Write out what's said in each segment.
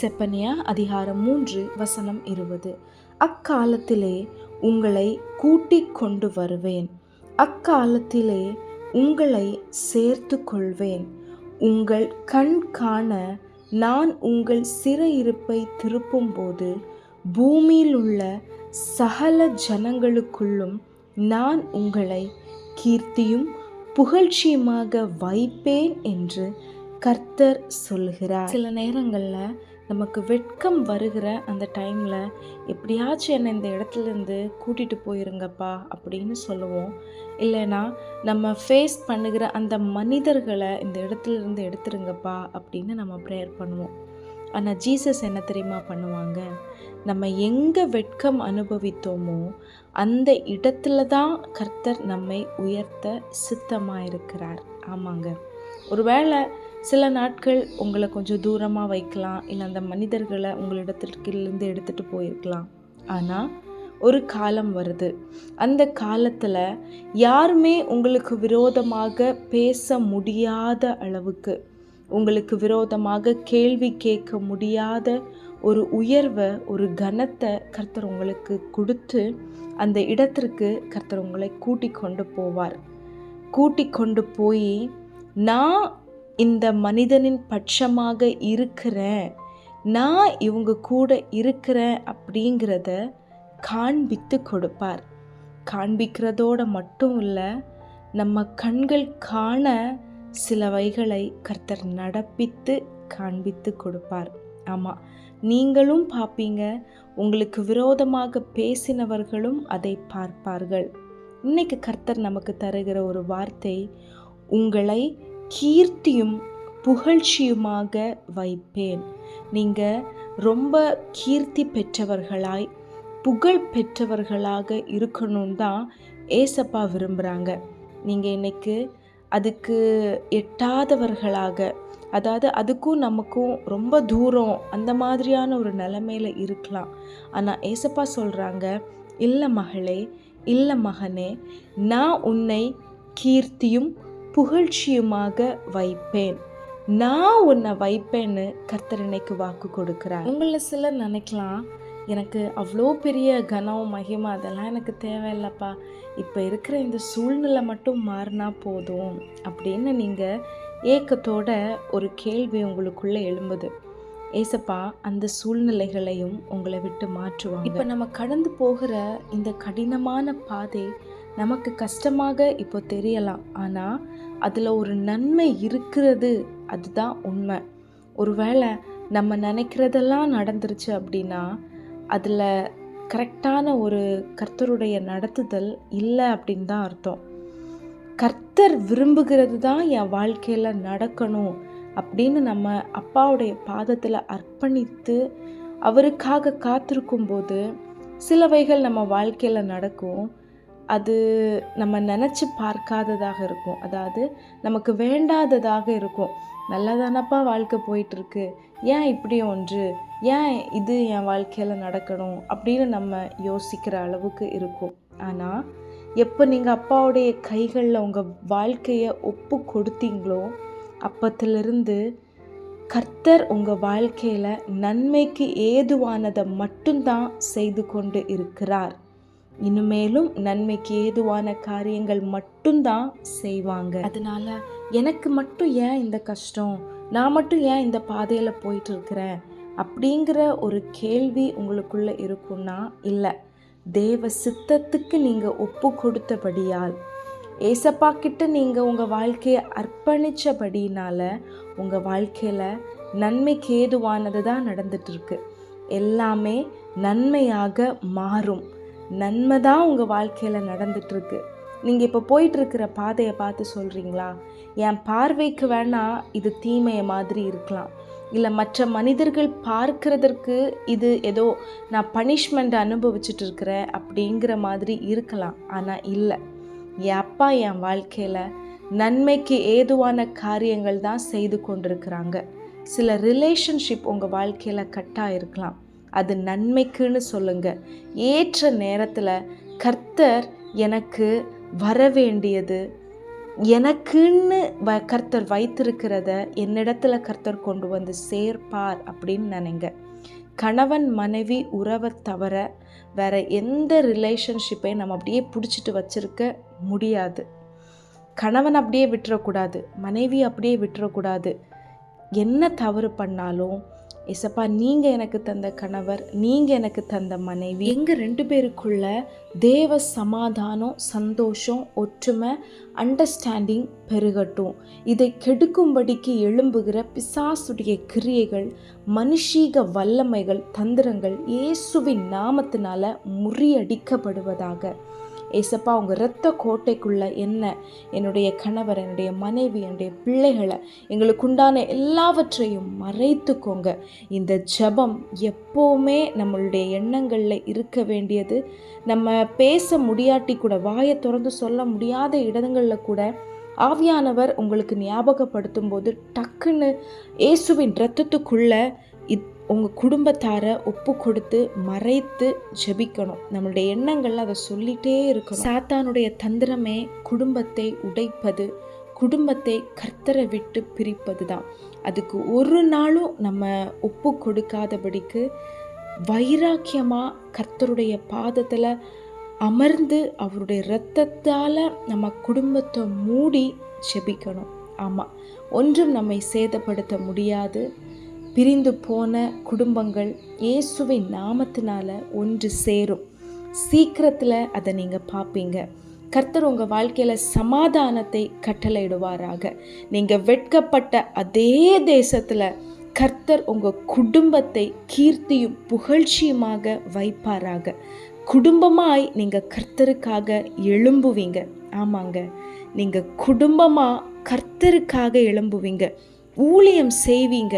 செப்பனியா அதிகாரம் மூன்று வசனம் இருபது. அக்காலத்திலே உங்களை கூட்டிக் கொண்டு வருவேன். அக்காலத்திலே உங்களை சேர்த்து கொள்வேன். உங்கள் கண் காண நான் உங்கள் சிறையிருப்பை திருப்பும்போது பூமியில் உள்ள சகல ஜனங்களுக்குள்ளும் நான் உங்களை கீர்த்தியும் புகழ்ச்சியுமாக வைப்பேன் என்று கர்த்தர் சொல்கிறார். சில நேரங்களில் நமக்கு வெட்கம் வருகிற அந்த டைமில் எப்படியாச்சும் என்னை இந்த இடத்துல இருந்து கூட்டிகிட்டு போயிருங்கப்பா அப்படின்னு சொல்லுவோம். இல்லைன்னா நம்ம ஃபேஸ் பண்ணுகிற அந்த மனிதர்களை இந்த இடத்துல இருந்து எடுத்துருங்கப்பா அப்படின்னு நம்ம ப்ரேயர் பண்ணுவோம். ஆனால் ஜீசஸ் என்ன தெரியுமா பண்ணுவாங்க? நம்ம எங்கே வெட்கம் அனுபவித்தோமோ அந்த இடத்துல தான் கர்த்தர் நம்மை உயர்த்த சித்தமாக இருக்கிறார் ஆமாங்க. ஒருவேளை சில நாட்கள் உங்களை கொஞ்சம் தூரமாக வைக்கலாம். இல்லை அந்த மனிதர்களை உங்களிடத்திற்கிலிருந்து எடுத்துகிட்டு போயிருக்கலாம். ஆனால் ஒரு காலம் வருது. அந்த காலத்தில் யாருமே உங்களுக்கு விரோதமாக பேச முடியாத அளவுக்கு உங்களுக்கு விரோதமாக கேள்வி கேட்க முடியாத ஒரு உயர்வை ஒரு கனத்தை கர்த்தர் உங்களுக்கு கொடுத்து அந்த இடத்திற்கு கர்த்தர் உங்களை கூட்டி கொண்டு போவார். கூட்டி கொண்டு போய் நான் இந்த மனிதனின் பட்சமாக இருக்கிறேன் நான் இவங்க கூட இருக்கிறேன் அப்படிங்கிறத காண்பித்து கொடுப்பார். காண்பிக்கிறதோட மட்டும் இல்லை நம்ம கண்கள் காண சிலவைகளை கர்த்தர் நடப்பித்து காண்பித்து கொடுப்பார். ஆமாம் நீங்களும் பார்ப்பீங்க உங்களுக்கு விரோதமாக பேசினவர்களும் அதை பார்ப்பார்கள். இன்னைக்கு கர்த்தர் நமக்கு தருகிற ஒரு வார்த்தை உங்களை கீர்த்தியும் புகழ்ச்சியுமாக வைப்பேன். நீங்கள் ரொம்ப கீர்த்தி பெற்றவர்களாய் புகழ் பெற்றவர்களாக இருக்கணும் தான் ஏசப்பா விரும்புகிறாங்க நீங்கள் இன்னைக்கு அதுக்கு எட்டாதவர்களாக அதாவது அதுக்கும் நமக்கும் ரொம்ப தூரம் அந்த மாதிரியான ஒரு நிலைமையில் இருக்கலாம். ஆனால் ஏசப்பா சொல்கிறாங்க இல்லை மகளே இல்லை மகனே நான் உன்னை கீர்த்தியும் புகழ்ச்சியுமாக வைப்பேன். நான் உன்னை வைப்பேன்னு கர்த்தர் இன்னைக்கு வாக்கு கொடுக்குறார். உங்களை சிலர் நினைக்கலாம் எனக்கு அவ்வளோ பெரிய கனம் மகிமை அதெல்லாம் எனக்கு தேவையில்லைப்பா. இப்போ இருக்கிற இந்த சூழ்நிலை மட்டும் மாறினா போதும் அப்படின்னு நீங்கள் ஏக்கத்தோட ஒரு கேள்வி உங்களுக்குள்ளே எழும்புது. ஏசப்பா அந்த சூழ்நிலைகளையும் உங்களை விட்டு மாற்றுவாங்க. இப்போ நம்ம கடந்து போகிற இந்த கடினமான பாதை நமக்கு கஷ்டமாக இப்போ தெரியலாம். ஆனால் அதில் ஒரு நன்மை இருக்கிறது அதுதான் உண்மை. ஒருவேளை நம்ம நினைக்கிறதெல்லாம் நடந்துருச்சு அப்படின்னா அதில் கரெக்டான ஒரு கர்த்தருடைய நடத்துதல் இல்லை அப்படின்னு தான் அர்த்தம். கர்த்தர் விரும்புகிறது தான் என் வாழ்க்கையில் நடக்கணும் அப்படின்னு நம்ம அப்பாவுடைய பாதத்தில் அர்ப்பணித்து அவருக்காக காத்திருக்கும் போது சிலவைகள் நம்ம வாழ்க்கையில் நடக்கும். அது நம்ம நினச்சி பார்க்காததாக இருக்கும். அதாவது நமக்கு வேண்டாததாக இருக்கும். நல்லதானப்பா வாழ்க்கை போயிட்டுருக்கு. ஏன் இப்படி ஒன்று? ஏன் இது என் வாழ்க்கையில் நடக்கணும்? அப்படின்னு நம்ம யோசிக்கிற அளவுக்கு இருக்கும். ஆனால் எப்போ நீங்கள் அப்பாவுடைய கைகளில் உங்கள் வாழ்க்கையை ஒப்பு கொடுத்தீங்களோ அப்பத்திலிருந்து கர்த்தர் உங்கள் வாழ்க்கையில் நன்மைக்கு ஏதுவானதை மட்டும்தான் செய்து கொண்டு இருக்கிறார். இனிமேலும் நன்மைக்கு ஏதுவான காரியங்கள் மட்டும்தான் செய்வாங்க. அதனால எனக்கு மட்டும் ஏன் இந்த கஷ்டம்? நான் மட்டும் ஏன் இந்த பாதையில் போயிட்டு இருக்கிறேன் அப்படிங்கிற ஒரு கேள்வி உங்களுக்குள்ள இருக்குன்னா இல்லை. தேவ சித்தத்துக்கு நீங்கள் ஒப்பு கொடுத்தபடியால் ஏசப்பா கிட்ட நீங்கள் உங்கள் வாழ்க்கையை அர்ப்பணித்தபடினால உங்கள் வாழ்க்கையில் நன்மைக்கு ஏதுவானது தான் நடந்துட்டுருக்கு. எல்லாமே நன்மையாக மாறும். நன்மை தான் உங்கள் வாழ்க்கையில் நடந்துட்டுருக்கு. நீங்கள் இப்போ போயிட்டுருக்கிற பாதையை பார்த்து சொல்கிறீங்களா என் பார்வைக்கு வேணால் இது தீமையை மாதிரி இருக்கலாம். இல்லை மற்ற மனிதர்கள் பார்க்கிறதற்கு இது ஏதோ நான் பனிஷ்மெண்ட் அனுபவிச்சுட்டு இருக்கிறேன் அப்படிங்கிற மாதிரி இருக்கலாம். ஆனால் இல்லை. என் அப்பா என் வாழ்க்கையில் நன்மைக்கு ஏதுவான காரியங்கள் தான் செய்து கொண்டிருக்கிறாங்க. சில ரிலேஷன்ஷிப் உங்கள் வாழ்க்கையில் கட்டாக இருக்கலாம் அது நன்மைக்குன்னு சொல்லுங்க. ஏற்ற நேரத்தில் கர்த்தர் எனக்கு வர வேண்டியது எனக்குன்னு வ கர்த்தர் வைத்திருக்கிறத என்னிடத்துல கர்த்தர் கொண்டு வந்து சேர்ப்பார் அப்படின்னு நினைங்க. கணவன் மனைவி உறவை தவிர வேற எந்த ரிலேஷன்ஷிப்பையும் நம்ம அப்படியே பிடிச்சிட்டு வச்சிருக்க முடியாது. கணவன் அப்படியே விட்டுறக்கூடாது மனைவி அப்படியே விட்டுறக்கூடாது. என்ன தவறு பண்ணாலும் இசப்பா நீங்கள் எனக்கு தந்த கணவர் நீங்கள் எனக்கு தந்த மனைவி. எங்கள் ரெண்டு பேருக்குள்ள தேவ சமாதானம் சந்தோஷம் ஒற்றுமை அண்டர்ஸ்டாண்டிங் பெருகட்டும். இதை கெடுக்கும்படிக்கு எழும்புகிற பிசாசுடைய கிரியைகள் மனுஷீக வல்லமைகள் தந்திரங்கள் இயேசுவின் நாமத்தினால முறியடிக்கப்படுவதாக. ஏசப்பா உங்கள் இரத்த கோட்டைக்குள்ளே என்ன? என்னுடைய கணவர் என்னுடைய மனைவி என்னுடைய பிள்ளைகளை எங்களுக்குண்டான எல்லாவற்றையும் மறைத்துக்கோங்க. இந்த ஜபம் எப்போவுமே நம்மளுடைய எண்ணங்களில் இருக்க வேண்டியது. நம்ம பேச முடியாட்டி கூட வாயை திறந்து சொல்ல முடியாத இடங்களில் கூட ஆவியானவர் உங்களுக்கு ஞாபகப்படுத்தும் போது டக்குன்னு இயேசுவின் ரத்தத்துக்குள்ளே இத் உங்கள் குடும்பத்தாரை ஒப்பு கொடுத்து மறைத்து ஜெபிக்கணும். நம்மளுடைய எண்ணங்கள் அதை சொல்லிகிட்டே இருக்கணும். சாத்தானுடைய தந்திரமே குடும்பத்தை உடைப்பது குடும்பத்தை கர்த்தரை விட்டு பிரிப்பது தான் அதுக்கு ஒரு நாளும் நம்ம ஒப்பு கொடுக்காதபடிக்கு வைராக்கியமாக கர்த்தருடைய பாதத்தில் அமர்ந்து அவருடைய இரத்தத்தால் நம்ம குடும்பத்தை மூடி ஜெபிக்கணும். ஆமாம் ஒன்றும் நம்மை சேதப்படுத்த முடியாது. பிரிந்து போன குடும்பங்கள் இயேசுவின் நாமத்தினால ஒன்று சேரும். சீக்கிரத்தில் அதை நீங்கள் பார்ப்பீங்க கர்த்தர் உங்கள் வாழ்க்கையில் சமாதானத்தை கட்டளையிடுவாராக. நீங்கள் வெட்கப்பட்ட அதே தேசத்தில் கர்த்தர் உங்கள் குடும்பத்தை கீர்த்தியும் புகழ்ச்சியுமாக வைப்பாராக. குடும்பமாய் நீங்கள் கர்த்தருக்காக எழும்புவீங்க. ஆமாங்க. நீங்கள் குடும்பமாக கர்த்தருக்காக எழும்புவீங்க. ஊழியம் செய்வீங்க.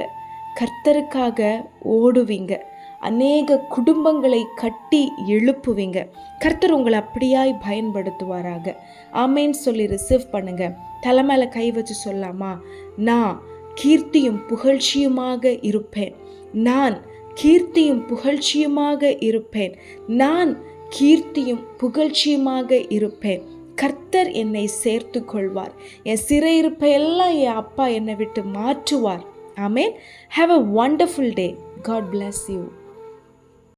கர்த்தருக்காக ஓடுவீங்க. அநேக குடும்பங்களை கட்டி எழுப்புவீங்க. கர்த்தர் உங்களை அப்படியாய் பயன்படுத்துவாராக. ஆமேன்னு சொல்லி ரிசீவ் பண்ணுங்க. தலை மேலே கை வச்சு சொல்லாமா? நான் கீர்த்தியும் புகழ்ச்சியுமாக இருப்பேன். நான் கீர்த்தியும் புகழ்ச்சியுமாக இருப்பேன். நான் கீர்த்தியும் புகழ்ச்சியுமாக இருப்பேன். கர்த்தர் என்னை சேர்த்து கொள்வார் என் சிறையிருப்பையெல்லாம் என் அப்பா என்னை விட்டு மாற்றுவார். Amen. Have a wonderful day. God bless you.